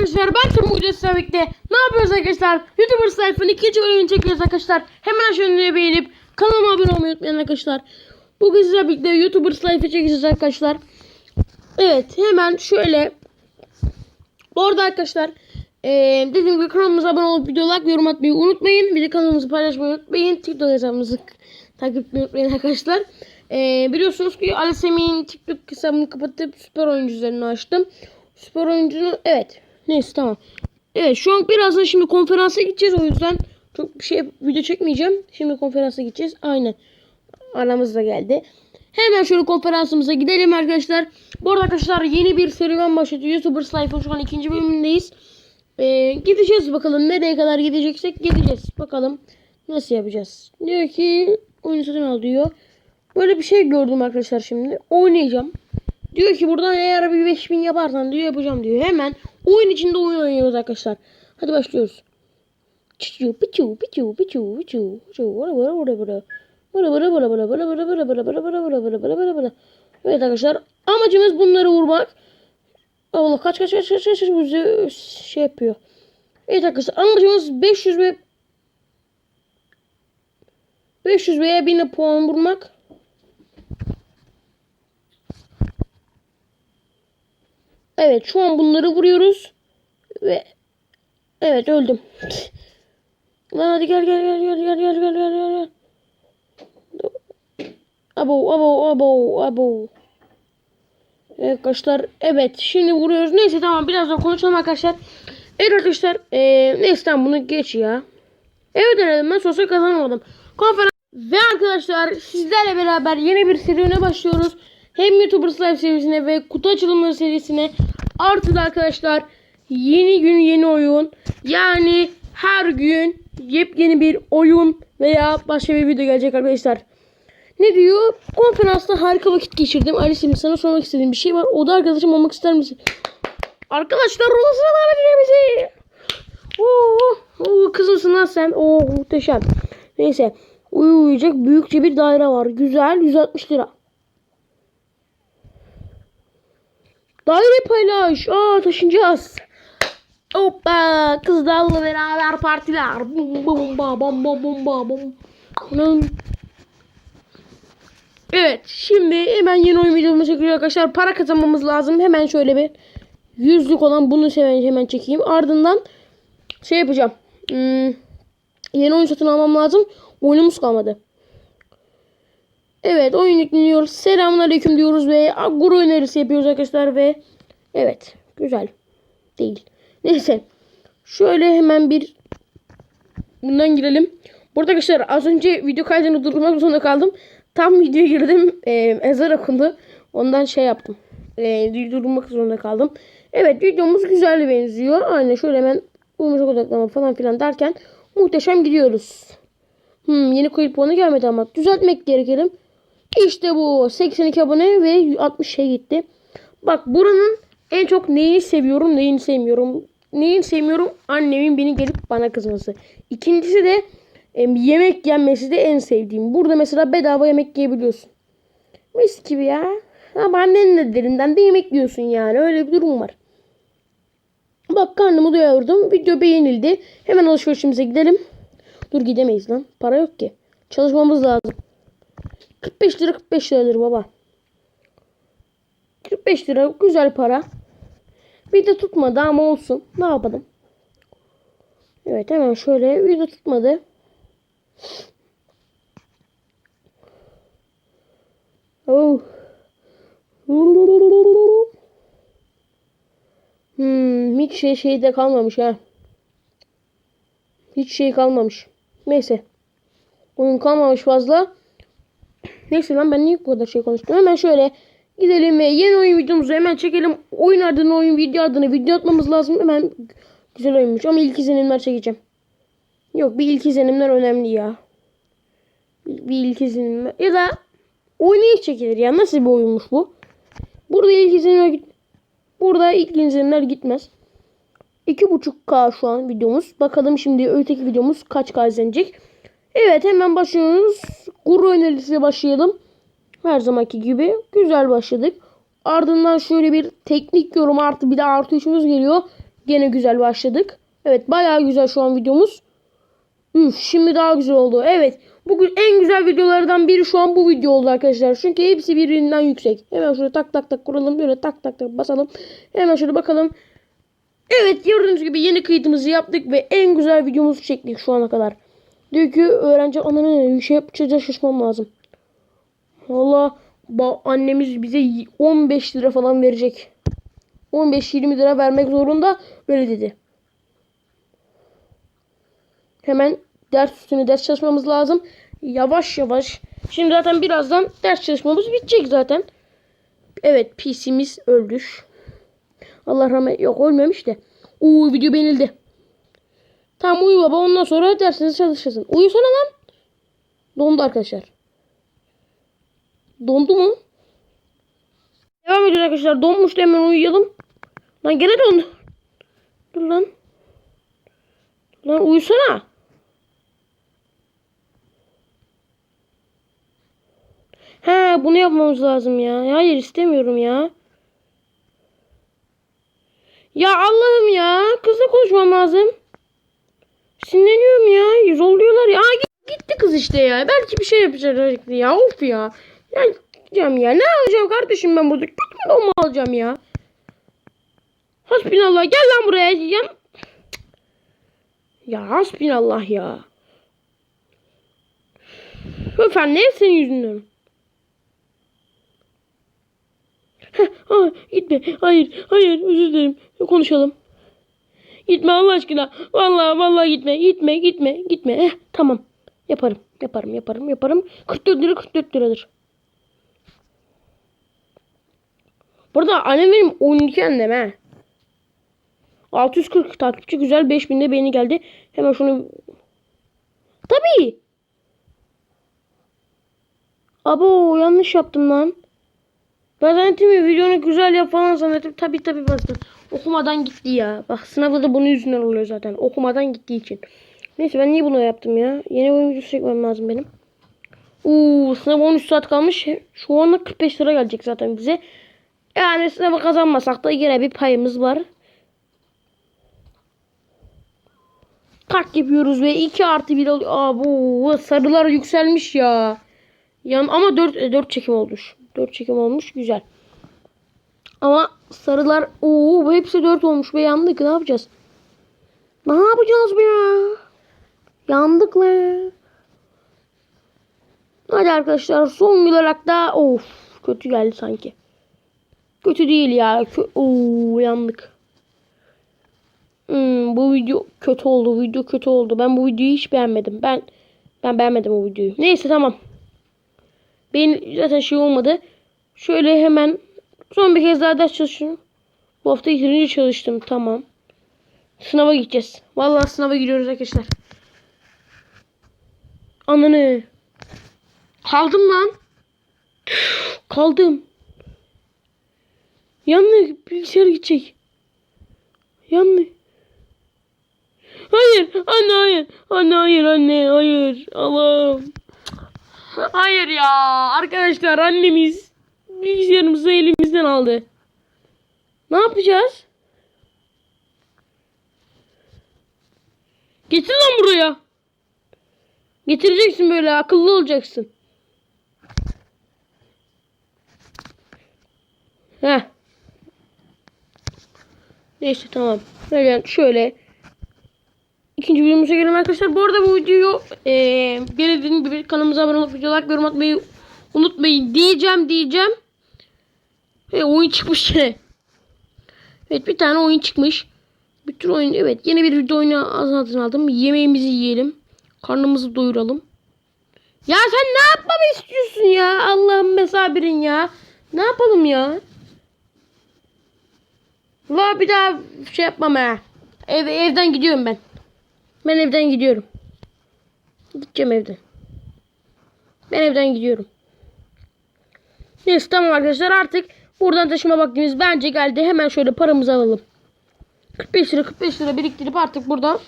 arkadaşlar ben tüm videosu sizlerle birlikte ne yapıyoruz arkadaşlar? YouTuber sayfanın ikinci bölümünü çekiyoruz arkadaşlar. Hemen aşağı videoyu beğenip kanalıma abone olmayı unutmayın arkadaşlar. Bugün sizlerle birlikte YouTuber sayfa çekeceğiz arkadaşlar. Evet hemen şöyle. Bu arada arkadaşlar eee dediğim gibi kanalımıza abone olup video like ve yorum atmayı unutmayın. Bir de kanalımızı paylaşmayı unutmayın. TikTok hesabımızı takip etmeyi unutmayın arkadaşlar. Eee biliyorsunuz ki Ali Semih'in TikTok hesabını kapatıp süper oyuncu üzerine açtım. Süper oyuncunu evet. Neyse tamam. Evet şu an birazdan şimdi konferansa gideceğiz o yüzden çok bir şey video çekmeyeceğim. Şimdi konferansa gideceğiz. Aynen. Aramız da geldi. Hemen şöyle konferansımıza gidelim arkadaşlar. Bu arada arkadaşlar yeni bir serüven başladı. YouTuber Life'ın şu an ikinci bölümündeyiz. Ee, gideceğiz bakalım nereye kadar gideceksek gideceğiz. Bakalım nasıl yapacağız. Diyor ki oyun satın al diyor. Böyle bir şey gördüm arkadaşlar şimdi. Oynayacağım. Diyor ki buradan eğer bir 5000 yaparsan diyor yapacağım diyor. Hemen oyun içinde oyun oynuyoruz arkadaşlar. Hadi başlıyoruz. Piçu piçu piçu piçu piçu piçu vura vura vura. Vura vura vura vura vura vura vura vura vura vura vura vura vura vura vura. Evet arkadaşlar amacımız bunları vurmak. Allah kaç kaç kaç kaç kaç bizi şey yapıyor. Evet arkadaşlar amacımız 500 ve 500 veya 1000 puan vurmak. Evet şu an bunları vuruyoruz. Ve evet öldüm. Lan hadi gel gel gel gel gel gel gel gel gel. Abo abo abo abo. Evet arkadaşlar evet şimdi vuruyoruz. Neyse tamam birazdan konuşalım arkadaşlar. Evet arkadaşlar ee, neyse tamam bunu geç ya. Evet denedim ben sosyal kazanamadım. Konferans ve arkadaşlar sizlerle beraber yeni bir serüvene başlıyoruz. Hem YouTubers Live serisine ve kutu açılımları serisine artı da arkadaşlar yeni gün yeni oyun. Yani her gün yepyeni bir oyun veya başka bir video gelecek arkadaşlar. Ne diyor? Konferansta harika vakit geçirdim. Alice'im sana sormak istediğim bir şey var. O da arkadaşım olmak ister misin? Arkadaşlar odasına davet ediyor. Oo, oo, kızımsın lan sen. Oo muhteşem. Neyse. Uyuyacak büyükçe bir daire var. Güzel 160 lira. Daire paylaş. Aa taşınacağız. Hoppa kızlarla beraber partiler. Bum bum bum bum bum bum. Bunun- Evet şimdi hemen yeni oyun videomu çekiyor arkadaşlar. Para kazanmamız lazım. Hemen şöyle bir yüzlük olan bunu hemen, hemen çekeyim. Ardından şey yapacağım. Hmm, yeni oyun satın almam lazım. Oyunumuz kalmadı. Evet oyun yükleniyoruz. Selamünaleyküm diyoruz ve guru önerisi yapıyoruz arkadaşlar ve evet güzel değil. Neyse şöyle hemen bir bundan girelim. Burada arkadaşlar az önce video kaydını durdurmak zorunda kaldım. Tam videoya girdim. E, ezar okundu. Ondan şey yaptım. E, durdurmak zorunda kaldım. Evet videomuz güzel benziyor. Aynen şöyle hemen uyumuşak odaklama falan filan derken muhteşem gidiyoruz. Hmm, yeni kayıt puanı gelmedi ama düzeltmek gerekelim. İşte bu 82 abone ve 60 şey gitti. Bak buranın en çok neyi seviyorum neyini sevmiyorum. Neyini sevmiyorum annemin beni gelip bana kızması. İkincisi de yemek yenmesi de en sevdiğim. Burada mesela bedava yemek yiyebiliyorsun. Mis gibi ya. Ama annenin ellerinden de yemek yiyorsun yani. Öyle bir durum var. Bak karnımı doyurdum. Video beğenildi. Hemen alışverişimize gidelim. Dur gidemeyiz lan. Para yok ki. Çalışmamız lazım. 45 lira 45 liradır baba. 45 lira güzel para. Bir de tutmadı ama olsun. Ne yapalım? Evet hemen şöyle bir de tutmadı. Oh. Hmm, hiç şey şeyde kalmamış ha. Hiç şey kalmamış. Neyse. Oyun kalmamış fazla. Neyse lan ben niye bu kadar şey konuştum. Hemen şöyle gidelim ve yeni oyun videomuzu hemen çekelim. Oyun ardına oyun video ardına video atmamız lazım. Hemen güzel oyunmuş ama ilk izlenimler çekeceğim. Yok bir ilk izlenimler önemli ya. Bir, ilk izlenimler. Ya da oynayış çekilir ya. Nasıl bir oyunmuş bu? Burada ilk izlenimler git. Burada ilk izlenimler gitmez. 2.5K şu an videomuz. Bakalım şimdi öteki videomuz kaç K izlenecek. Evet hemen başlıyoruz. Guru önerisiyle başlayalım. Her zamanki gibi güzel başladık. Ardından şöyle bir teknik yorum artı bir de artı üçümüz geliyor. Gene güzel başladık. Evet bayağı güzel şu an videomuz. Üf şimdi daha güzel oldu. Evet bugün en güzel videolardan biri şu an bu video oldu arkadaşlar. Çünkü hepsi birbirinden yüksek. Hemen şöyle tak tak tak kuralım. Böyle tak tak tak basalım. Hemen şöyle bakalım. Evet gördüğünüz gibi yeni kayıtımızı yaptık ve en güzel videomuzu çektik şu ana kadar. Diyor ki öğrenci ananı bir şey yapacağız şaşmam lazım. Valla annemiz bize 15 lira falan verecek. 15-20 lira vermek zorunda öyle dedi. Hemen ders üstüne ders çalışmamız lazım. Yavaş yavaş. Şimdi zaten birazdan ders çalışmamız bitecek zaten. Evet PC'miz öldür. Allah rahmet yok ölmemiş de. Uuu video beğenildi. Tamam uyu baba ondan sonra dersinizi çalışırsın. Uyusana lan. Dondu arkadaşlar. Dondu mu? Devam ediyoruz arkadaşlar. Donmuştu hemen uyuyalım. Lan gene dondu. Dur lan. Lan uyusana. He bunu yapmamız lazım ya. Hayır istemiyorum ya. Ya Allah'ım ya. Kızla konuşmam lazım. Sinirleniyorum ya. Zorluyorlar ya. Aa, git- gitti kız işte ya. Belki bir şey yapacak ya. Of ya. Ya gideceğim ya. Ne alacağım kardeşim ben burada? Kötü mü alacağım ya? Hasbinallah. Gel lan buraya. Ya, ya hasbinallah ya. Efendim hep senin yüzünden. Heh, aa, gitme. Hayır. Hayır. Özür dilerim. Konuşalım. Gitme Allah aşkına. Vallahi vallahi gitme. Gitme gitme gitme. Eh, tamam. Yaparım. Yaparım yaparım yaparım. 44 lira 44 liradır. Burada annem benim oyuncu annem he. 640 takipçi güzel 5000'de beğeni geldi. Hemen şunu Tabii. Abo yanlış yaptım lan. Ben zannettim videonu güzel yap falan zannettim. Tabii tabii bastım. Okumadan gitti ya. Bak sınavda da bunun yüzünden oluyor zaten. Okumadan gittiği için. Neyse ben niye bunu yaptım ya? Yeni oyun videosu çekmem lazım benim. Uuu sınav 13 saat kalmış. Şu anda 45 lira gelecek zaten bize. Yani sınavı kazanmasak da yine bir payımız var. Tak yapıyoruz ve 2 artı 1 oluyor. Aa bu sarılar yükselmiş ya. Yan ama 4 4 çekim olmuş. 4 çekim olmuş güzel. Ama sarılar ooo bu hepsi 4 olmuş ve yandık. Ne yapacağız? Ne yapacağız be ya? Yandık lan. Hadi arkadaşlar son olarak da of kötü geldi sanki. Kötü değil ya. Kö Oo yandık. Hmm, bu video kötü oldu. Video kötü oldu. Ben bu videoyu hiç beğenmedim. Ben ben beğenmedim o videoyu. Neyse tamam. Benim zaten şey olmadı. Şöyle hemen son bir kez daha ders çalışıyorum. Bu hafta yeterince çalıştım. Tamam. Sınava gideceğiz. Vallahi sınava gidiyoruz arkadaşlar. Ananı. Kaldım lan. Kaldım. Yanlı bilgisayar gidecek. Yanlı. Hayır anne hayır. Anne hayır anne hayır. Allah'ım. Hayır ya arkadaşlar annemiz bilgisayarımızı elimizden aldı. Ne yapacağız? Getir lan buraya. Getireceksin böyle akıllı olacaksın. Heh. Neyse tamam. Böyle şöyle ikinci videomuza gelelim arkadaşlar. Bu arada bu videoyu eee belirlediğim gibi kanalımıza abone olup video like yorum atmayı unutmayın diyeceğim diyeceğim. Ve oyun çıkmış yine. Evet bir tane oyun çıkmış. Bütün oyun evet yeni bir video oyunu azaltın aldım. Yemeğimizi yiyelim. Karnımızı doyuralım. Ya sen ne yapmamı istiyorsun ya? Allah'ım mesabirin ya. Ne yapalım ya? La bir daha şey yapmam ha. Ev, evden gidiyorum ben. Ben evden gidiyorum. Gideceğim evden. Ben evden gidiyorum. Neyse tamam arkadaşlar artık buradan taşıma vaktimiz bence geldi. Hemen şöyle paramızı alalım. 45 lira 45 lira biriktirip artık buradan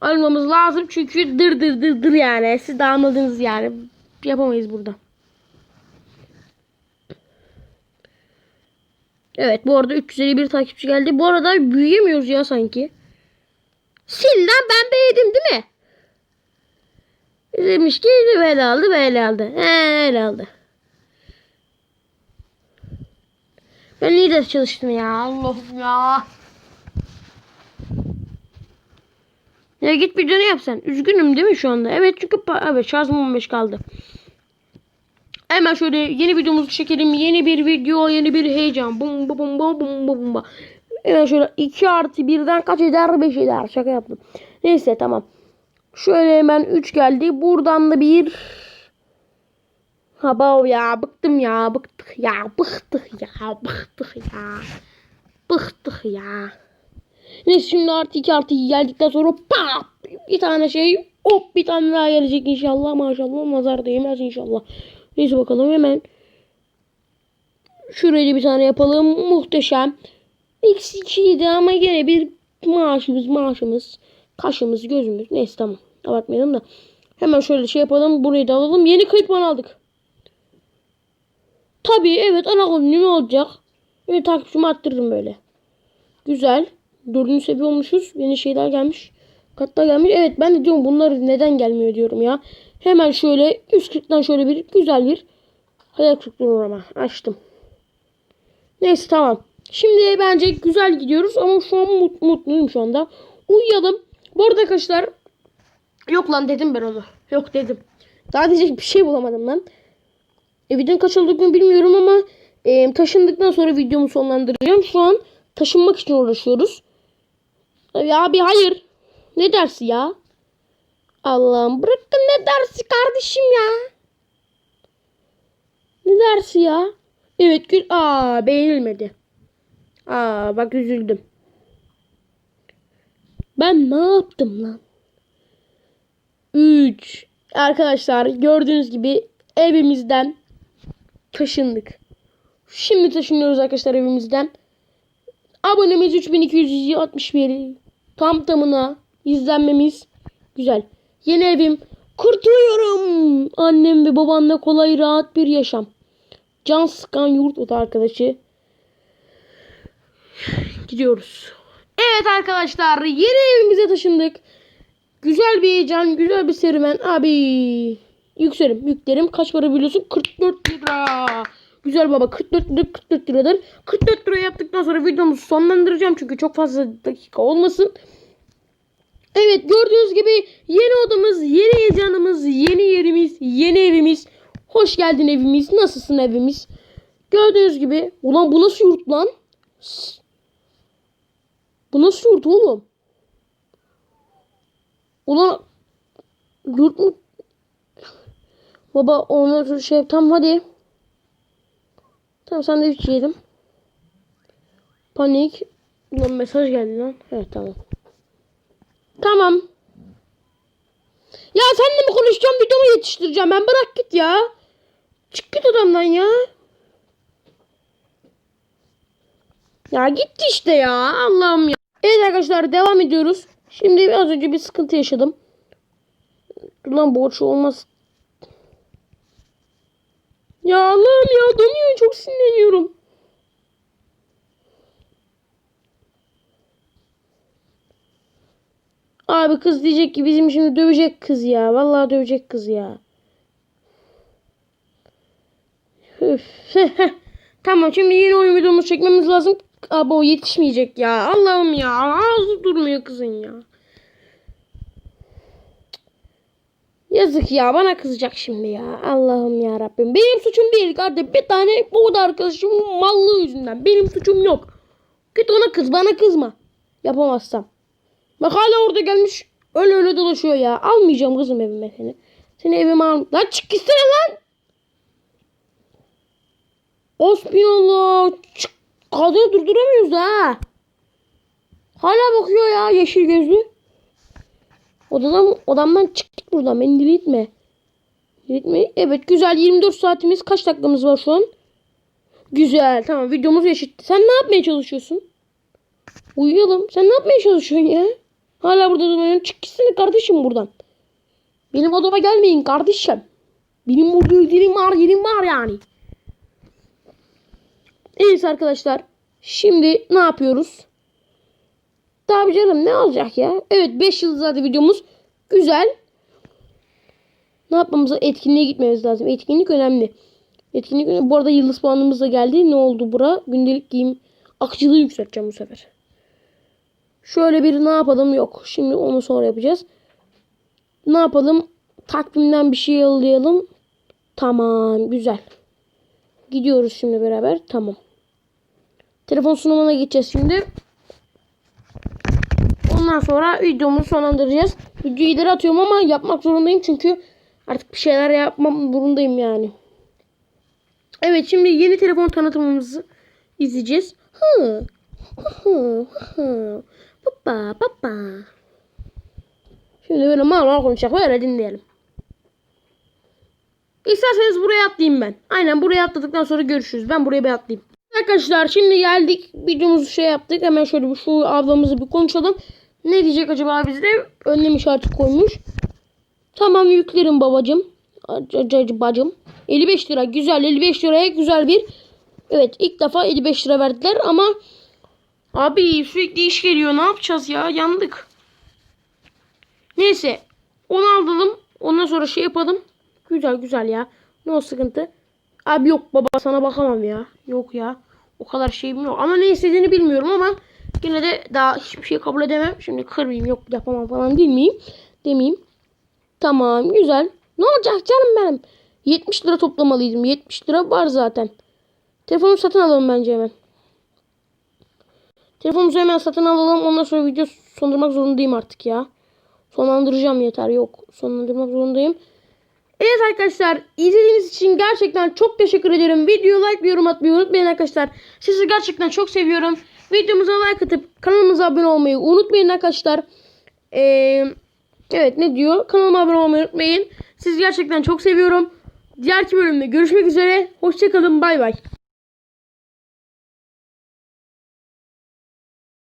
almamız lazım. Çünkü dır dır dır dır yani. Siz de anladınız yani. Yapamayız burada. Evet bu arada 351 takipçi geldi. Bu arada büyüyemiyoruz ya sanki. Sil ben beğendim değil mi? Demiş ki böyle aldı böyle aldı. He öyle aldı. Ben iyi ders çalıştım ya. Allah'ım ya. Ya git videonu yap sen. Üzgünüm değil mi şu anda? Evet çünkü evet şarjım 15 kaldı. Hemen şöyle yeni videomuzu çekelim. Yeni bir video, yeni bir heyecan. Bum bum bum bum bum bum bum. Hemen şöyle 2 artı 1'den kaç eder 5 eder. Şaka yaptım. Neyse tamam. Şöyle hemen 3 geldi. Buradan da bir Habav ya bıktım ya bıktık ya bıktık ya bıktık ya bıktık ya. Neyse şimdi artı 2 artı 2 geldikten sonra pap bir tane şey hop bir tane daha gelecek inşallah maşallah nazar değmez inşallah. Neyse bakalım hemen şuraya da bir tane yapalım muhteşem. X2'ydi ama gene bir maaşımız maaşımız kaşımız gözümüz neyse tamam abartmayalım da. Hemen şöyle şey yapalım burayı da alalım yeni kayıtman aldık. Tabii evet ana konu ne olacak? Böyle takipçimi arttırırım böyle. Güzel. Dördüncü seviye olmuşuz. Yeni şeyler gelmiş. Katlar gelmiş. Evet ben de diyorum bunlar neden gelmiyor diyorum ya. Hemen şöyle 140'dan şöyle bir güzel bir hayal kırıklığı uğrama. Açtım. Neyse tamam. Şimdi bence güzel gidiyoruz ama şu an mut- mutluyum şu anda. Uyuyalım. Bu arada arkadaşlar yok lan dedim ben onu. Yok dedim. Daha diyecek bir şey bulamadım lan. E, videonun kaç olduğunu bilmiyorum ama e, taşındıktan sonra videomu sonlandıracağım. Şu an taşınmak için uğraşıyoruz. Abi, abi hayır. Ne dersi ya? Allah'ım bırakın ne dersi kardeşim ya? Ne dersi ya? Evet gül. Aa beğenilmedi. Aa bak üzüldüm. Ben ne yaptım lan? 3 Arkadaşlar gördüğünüz gibi evimizden taşındık. Şimdi taşınıyoruz arkadaşlar evimizden. Abonemiz 3261. Tam tamına izlenmemiz güzel. Yeni evim. Kurtuluyorum. Annem ve babamla kolay rahat bir yaşam. Can sıkan yurt oda arkadaşı. Gidiyoruz. Evet arkadaşlar yeni evimize taşındık. Güzel bir heyecan, güzel bir serüven. Abi yükselim, yüklerim. Kaç para biliyorsun? 44 lira. Güzel baba 44 lira 44 liradır. 44 lira yaptıktan sonra videomuzu sonlandıracağım çünkü çok fazla dakika olmasın. Evet gördüğünüz gibi yeni odamız, yeni heyecanımız, yeni yerimiz, yeni evimiz. Hoş geldin evimiz. Nasılsın evimiz? Gördüğünüz gibi. Ulan bu nasıl yurt lan? Bu nasıl yurt oğlum? Ulan yurt mu? Baba onu şey tam hadi. Tamam sandviç yedim. Panik. Ulan mesaj geldi lan. Evet tamam. Tamam. Ya seninle mi konuşacağım videomu yetiştireceğim ben bırak git ya. Çık git odamdan ya. Ya gitti işte ya Allah'ım ya. Evet arkadaşlar devam ediyoruz. Şimdi az önce bir sıkıntı yaşadım. Lan borç olmaz. Ya Allah'ım ya donuyor çok sinirleniyorum. Abi kız diyecek ki bizim şimdi dövecek kız ya. Vallahi dövecek kız ya. Üf. tamam şimdi yeni oyun videomuzu çekmemiz lazım. Abi o yetişmeyecek ya. Allah'ım ya. Ağzı durmuyor kızın ya. Yazık ya bana kızacak şimdi ya. Allah'ım ya Rabbim. Benim suçum değil kardeşim. Bir tane bu da arkadaşımın mallığı yüzünden. Benim suçum yok. Git ona kız bana kızma. Yapamazsam. Bak hala orada gelmiş. Öyle öyle dolaşıyor ya. Almayacağım kızım evime seni. Seni evime al. Lan çık gitsene lan. Osbinallah. Çık. Kadını durduramıyoruz ha. Hala bakıyor ya yeşil gözlü. Odadan, odamdan çık buradan. Beni delirtme. Delirtme. Evet güzel 24 saatimiz. Kaç dakikamız var şu an? Güzel tamam videomuz eşitti. Sen ne yapmaya çalışıyorsun? Uyuyalım. Sen ne yapmaya çalışıyorsun ya? Hala burada duruyorsun. Çık gitsene kardeşim buradan. Benim odama gelmeyin kardeşim. Benim burada yerim var yerim var yani. Evet arkadaşlar. Şimdi ne yapıyoruz? Tabii canım ne olacak ya? Evet 5 yıl zaten videomuz. Güzel. Ne yapmamız Etkinliğe gitmemiz lazım. Etkinlik önemli. Etkinlik önemli. Bu arada yıldız puanımız da geldi. Ne oldu bura? Gündelik giyim. Akıcılığı yükselteceğim bu sefer. Şöyle bir ne yapalım yok. Şimdi onu sonra yapacağız. Ne yapalım? Takvimden bir şey yollayalım. Tamam güzel. Gidiyoruz şimdi beraber. Tamam. Telefon sunumuna geçeceğiz şimdi. Ondan sonra videomuzu sonlandıracağız. Videoyu ileri atıyorum ama yapmak zorundayım çünkü artık bir şeyler yapmam durumdayım yani. Evet şimdi yeni telefon tanıtımımızı izleyeceğiz. Hı. Hı. Hı. Baba baba. Şimdi böyle mal mal konuşacak böyle dinleyelim. İsterseniz buraya atlayayım ben. Aynen buraya atladıktan sonra görüşürüz. Ben buraya bir atlayayım. Arkadaşlar şimdi geldik. Videomuzu şey yaptık. Hemen şöyle şu ablamızı bir konuşalım. Ne diyecek acaba bizde? Önlem işareti koymuş. Tamam yüklerim babacım. Acı bacım. 55 lira güzel 55 liraya güzel bir Evet ilk defa 55 lira verdiler ama Abi sürekli iş geliyor ne yapacağız ya yandık. Neyse onu alalım ondan sonra şey yapalım. Güzel güzel ya. Ne o sıkıntı? Abi yok baba sana bakamam ya. Yok ya. O kadar şeyim yok. Ama ne istediğini bilmiyorum ama yine de daha hiçbir şey kabul edemem. Şimdi kırmayayım yok yapamam falan değil miyim? Demeyeyim. Tamam güzel. Ne olacak canım benim? 70 lira toplamalıydım. 70 lira var zaten. Telefonu satın alalım bence hemen. Telefonumuzu hemen satın alalım. Ondan sonra video sondurmak zorundayım artık ya. Sonlandıracağım yeter. Yok. Sonlandırmak zorundayım. Evet arkadaşlar izlediğiniz için gerçekten çok teşekkür ederim. Video like ve yorum atmayı unutmayın arkadaşlar. Sizi gerçekten çok seviyorum. Videomuza like atıp kanalımıza abone olmayı unutmayın arkadaşlar. Ee, evet ne diyor? Kanalıma abone olmayı unutmayın. Sizi gerçekten çok seviyorum. Diğerki bölümde görüşmek üzere. Hoşçakalın bay bay.